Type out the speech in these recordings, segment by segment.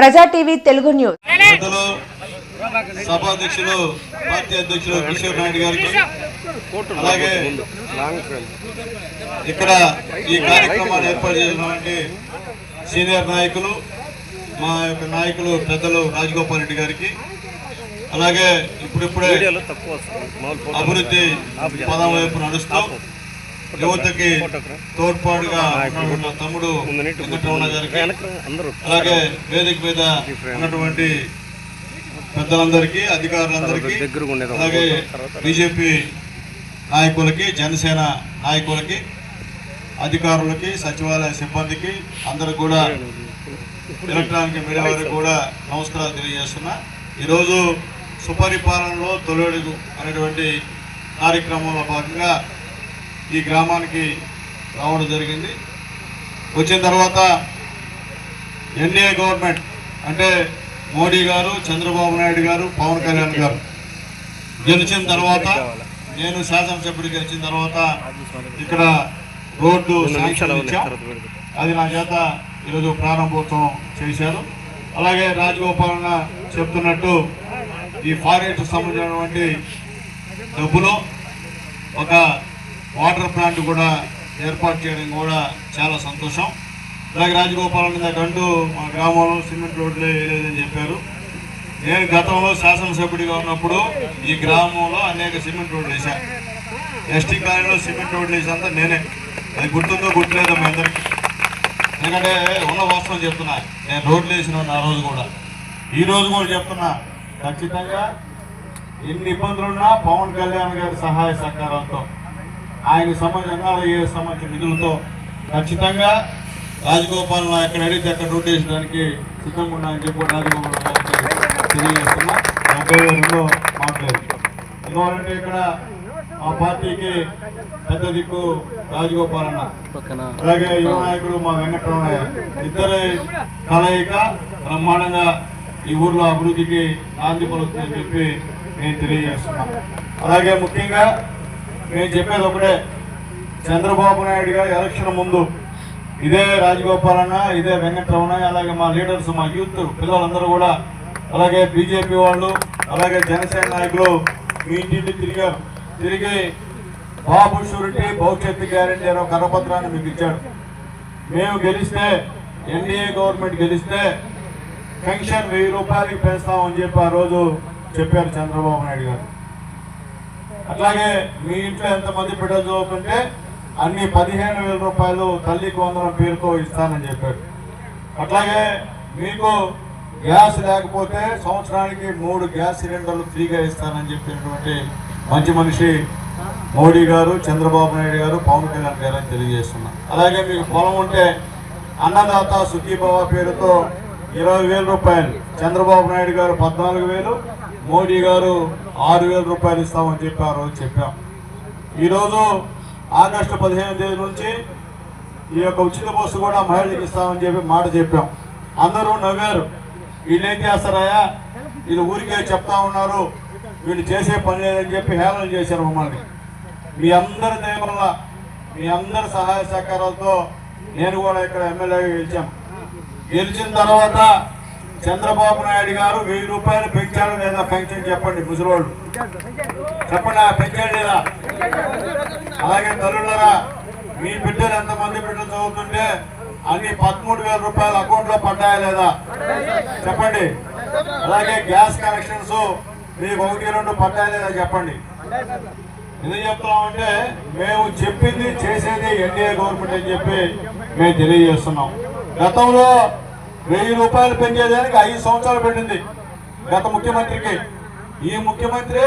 ప్రజా TV Telugu news. సభాధ్యక్షులు party అధ్యక్షులు కిషోర్ నాయుడు గారికి అలాగే ఇక్కడ ఈ కార్యక్రమాన్ని ఏర్పాటు చేసినటువంటి సీనియర్ నాయకులు మా యొక్క నాయకులు పెద్దలు రాజగోపాల్ రెడ్డి గారికి అలాగే ఇప్పుడిప్పుడే అభివృద్ధి పదం వైపు నడుస్తూ యువతకి తోడ్పాటుగా తమ్ముడు వెంకటరమణ గారికి అలాగే వేదిక మీద ఉన్నటువంటి పెద్దలందరికీ అధికారులందరికీ అలాగే బీజేపీ నాయకులకి జనసేన నాయకులకి అధికారులకి సచివాలయ సిబ్బందికి అందరికి కూడా ఎలక్ట్రానిక్ మీడియా వారికి కూడా నమస్కారాలు తెలియజేస్తున్నా. ఈరోజు సుపరిపాలనలో తొలడుగు అనేటువంటి కార్యక్రమంలో భాగంగా ఈ గ్రామానికి రావడం జరిగింది. వచ్చిన తర్వాత ఎన్డీఏ గవర్నమెంట్ అంటే మోడీ గారు చంద్రబాబు నాయుడు గారు పవన్ కళ్యాణ్ గారు గెలిచిన తర్వాత నేను శాసనసభ్యుడు గెలిచిన తర్వాత ఇక్కడ రోడ్డు అది నా చేత ఈరోజు ప్రారంభోత్సవం చేశారు. అలాగే రాజగోపాలన చెప్తున్నట్టు ఈ ఫారెస్ట్ సంబంధించినటువంటి డబ్బులో ఒక వాటర్ ప్లాంట్ కూడా ఏర్పాటు చేయడం కూడా చాలా సంతోషం. అలాగే రాజగోపాలన్ అంటూ మా గ్రామంలో సిమెంట్ రోడ్లు వేయలేదని చెప్పారు. నేను గతంలో శాసనసభ్యుడిగా ఉన్నప్పుడు ఈ గ్రామంలో అనేక సిమెంట్ రోడ్లు వేశాను ఎస్టీ కాలనీలో సిమెంట్ రోడ్లు వేసేంత నేనే. అది గుర్తుందో గుర్తులేదో మీ అందరికీ. ఎందుకంటే ఉన్న వాస్తవం చెప్తున్నా నేను రోడ్లు వేసిన ఆ రోజు కూడా. ఈ రోజు కూడా చెప్తున్నా ఖచ్చితంగా ఎన్ని ఇబ్బందులున్నా పవన్ కళ్యాణ్ గారి సహాయ సహకారంతో ఆయనకు సంబంధించిన ఏ సంబంధించిన నిధులతో ఖచ్చితంగా రాజగోపాల్ ఎక్కడ అడిగితే అక్కడ రోడ్డు వేసడానికి సిద్ధంగా ఉన్నాయని చెప్పి రాజగోపాల్ తెలియజేస్తున్నా. మాట్లాడు. ఎందువల్లంటే ఇక్కడ మా పార్టీకి పెద్ద దిక్కు రాజగోపాల్ అన్న. అలాగే యువ నాయకుడు మా వెంకటరమణయ్య. ఇద్దరి కలయిక బ్రహ్మాండంగా ఈ ఊర్లో అభివృద్ధికి నాంది పలుకుతుందని చెప్పి నేను తెలియజేస్తున్నా. అలాగే ముఖ్యంగా నేను చెప్పేది ఒకటే. చంద్రబాబు నాయుడు గారు ఎలక్షన్ ముందు ఇదే రాజగోపాలన్న ఇదే వెంకటరమణ అలాగే మా లీడర్స్ మా యూత్ పిల్లలందరూ కూడా అలాగే బీజేపీ వాళ్ళు అలాగే జనసేన నాయకులు మీ ఇంటింటి తిరిగారు తిరిగి బాబు షూరిటీ భవిష్యత్తు గ్యారంటీ అనే కరపత్రాన్ని మీకు ఇచ్చాడు మేము గెలిస్తే ఎన్డీఏ గవర్నమెంట్ గెలిస్తే పెన్షన్ వెయ్యి రూపాయలకి పెంచుతామని చెప్పి ఆ రోజు చెప్పారు చంద్రబాబు నాయుడు గారు. అట్లాగే మీ ఇంట్లో ఎంతమంది బిడ్డలు చదువుకుంటే అన్ని పదిహేను వేల రూపాయలు తల్లికి వందనం పేరుతో ఇస్తానని చెప్పాడు. అట్లాగే మీకు గ్యాస్ లేకపోతే సంవత్సరానికి మూడు గ్యాస్ సిలిండర్లు ఫ్రీగా ఇస్తానని చెప్పినటువంటి మంచి మనిషి మోడీ గారు చంద్రబాబు నాయుడు గారు పవన్ కళ్యాణ్ గారు అని తెలియజేస్తున్నా. అలాగే మీకు పొలం ఉంటే అన్నదాత సుఖీభావ పేరుతో ఇరవై వేల రూపాయలు చంద్రబాబు నాయుడు గారు పద్నాలుగు వేలు మోడీ గారు ఆరు వేల రూపాయలు ఇస్తామని చెప్పి ఆ రోజు చెప్పాం. ఈరోజు ఆగస్టు పదిహేను తేదీ నుంచి ఈ యొక్క ఉచిత బస్సు కూడా మహిళలకు ఇస్తామని చెప్పి మాట చెప్పాం. అందరూ నవ్వారు. వీళ్ళు ఏం వీళ్ళు ఊరికే చెప్తా ఉన్నారు. వీళ్ళు చేసే పని లేదని చెప్పి హేళన చేశారు మమ్మల్ని. మీ అందరి దయ మీ అందరి సహాయ సహకారాలతో నేను కూడా ఇక్కడ ఎమ్మెల్యేగా గెలిచాం. గెలిచిన తర్వాత చంద్రబాబు నాయుడు గారు వెయ్యి రూపాయలు పెంచాడు లేదా పెన్షన్ చెప్పండి ముసలోళ్ళు. చెప్పండి ఆ పెంచాడు లేదా? అలాగే తల్లులరా మీ బిడ్డలు ఎంతమంది బిడ్డలు చదువుతుంటే అన్ని పదమూడు వేల రూపాయలు అకౌంట్లో పడ్డాయా లేదా? చెప్పండి. అలాగే గ్యాస్ కనెక్షన్స్ మీకు ఒకటి రెండు పడ్డాయా లేదా చెప్పండి. ఎందుకు చెప్తున్నామంటే మేము చెప్పింది చేసేది ఎన్డీఏ గవర్నమెంట్ అని చెప్పి మేము తెలియజేస్తున్నాం. గతంలో వెయ్యి రూపాయలు పెంచేదానికి ఐదు సంవత్సరాలు పెట్టింది గత ముఖ్యమంత్రికి. ఈ ముఖ్యమంత్రి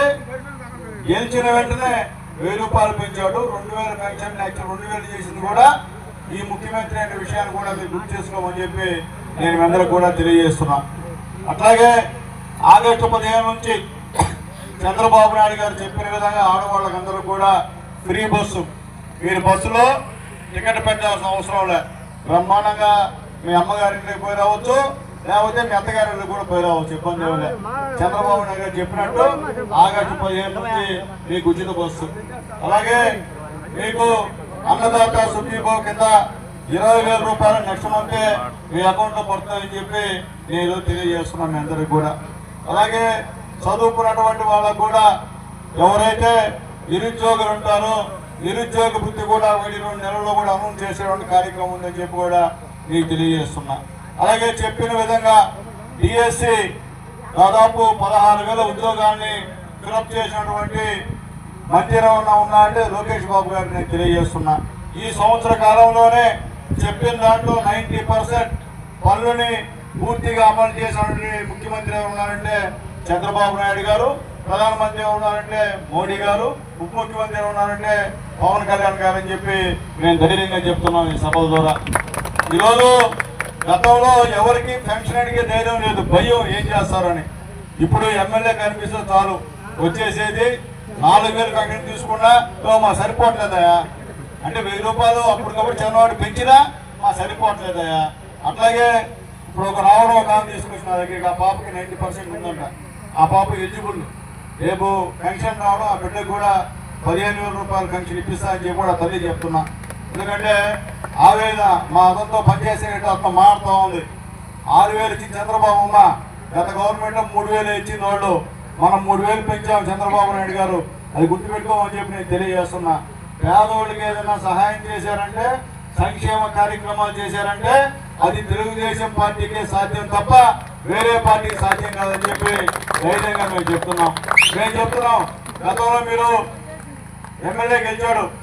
గెలిచిన వెంటనే వెయ్యి రూపాయలు పెంచాడు రెండు వేల పెన్షన్ రెండు వేలు చేసింది కూడా ఈ ముఖ్యమంత్రి అనే విషయాన్ని కూడా మీరు గుర్తు చేసుకోమని చెప్పి నేను అందరూ కూడా తెలియజేస్తున్నా. అట్లాగే ఆగస్టు పదిహేను నుంచి చంద్రబాబు నాయుడు గారు చెప్పిన విధంగా ఆడవాళ్ళకందరూ కూడా ఫ్రీ బస్సు. మీరు బస్సులో టికెట్ పెట్టాల్సిన అవసరం లే. బ్రహ్మాండంగా మీ అమ్మగారింటికి పోయి రావచ్చు లేకపోతే మీ అత్తగారింటికి కూడా పోయి రావచ్చు ఇబ్బంది ఏమీ చంద్రబాబు నాయుడు గారు చెప్పినట్టు ఆగస్టు పదిహేను నుంచి మీకు ఉచిత బస్సు అలాగే మీకు అన్నదాత సుఖీభావ కింద ఇరవై వేల రూపాయలు నెక్స్ట్ మంత్ మీ అకౌంట్లో పడుతుందని చెప్పి నేను తెలియజేస్తున్నాను మీ అందరికి కూడా. అలాగే చదువుకున్నటువంటి వాళ్ళకు కూడా ఎవరైతే నిరుద్యోగులు ఉంటారో నిరుద్యోగ వృత్తి కూడా ఒకటి రెండు నెలల్లో కూడా అమలు చేసేటువంటి కార్యక్రమం ఉందని చెప్పి కూడా మీకు తెలియజేస్తున్నా. అలాగే చెప్పిన విధంగా డిఎస్సి దాదాపు పదహారు వేల ఉద్యోగాన్ని ఫిలప్ చేసినటువంటి మందిరం ఉన్నా అంటే లోకేష్ బాబు గారికి నేను తెలియజేస్తున్నా. ఈ సంవత్సర కాలంలోనే చెప్పిన దాంట్లో నైంటీ పర్సెంట్ పనులని పూర్తిగా అమలు చేసినటువంటి ముఖ్యమంత్రి ఎవరు ఉన్నారంటే చంద్రబాబు నాయుడు గారు ప్రధానమంత్రి ఎవరు ఉన్నారంటే మోడీ గారు ఉప ముఖ్యమంత్రి ఎవరు ఉన్నారంటే పవన్ కళ్యాణ్ గారు అని చెప్పి నేను ధైర్యంగా చెప్తున్నాను ఈ సభ ద్వారా. ఈరోజు గతంలో ఎవరికి పెన్షన్ అడిగే ధైర్యం లేదు భయం ఏం చేస్తారని. ఇప్పుడు ఎమ్మెల్యే కనిపిస్తే చాలు వచ్చేసేది నాలుగు వేలు అక్కడ తీసుకున్నా "ఓ, మా సరిపోవట్లేదయా అంటే వెయ్యి రూపాయలు అప్పటికప్పుడు చంద్రబాబు పెంచినా మా సరిపోవట్లేదయా అట్లాగే ఇప్పుడు ఒక రావడం ఒక ఆమె తీసుకొచ్చిన దగ్గరికి ఆ పాపకి నైంటీ పర్సెంట్ ఉందంట. ఆ పాప ఎలిజిబుల్. రేపు పెన్షన్ రావడం ఆ బిడ్డకు కూడా పదిహేను వేల రూపాయలు పెన్షన్ ఇప్పిస్తా అని చెప్పి కూడా తల్లి చెప్తున్నా. ఎందుకంటే ఆవేద మా అతనితో పనిచేసేటట్టు అతను మారుతూ ఉంది. ఆరు వేలు ఇచ్చింది చంద్రబాబు అమ్మ. గత గవర్నమెంట్ మూడు వేలు ఇచ్చిన వాళ్ళు. మనం మూడు వేలు పెంచాం చంద్రబాబు నాయుడు గారు. అది గుర్తుపెట్టుకోమని చెప్పి నేను తెలియజేస్తున్నా. పేదవాళ్ళకి ఏదైనా సహాయం చేశారంటే సంక్షేమ కార్యక్రమాలు చేశారంటే అది తెలుగుదేశం పార్టీకే సాధ్యం తప్ప వేరే పార్టీకి సాధ్యం కాదని చెప్పి ధైర్యంగా మేము చెప్తున్నాం. మేము చెప్తున్నాం. గతంలో మీరు ఎమ్మెల్యే గెలిచాడు.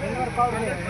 చంద్రబాబు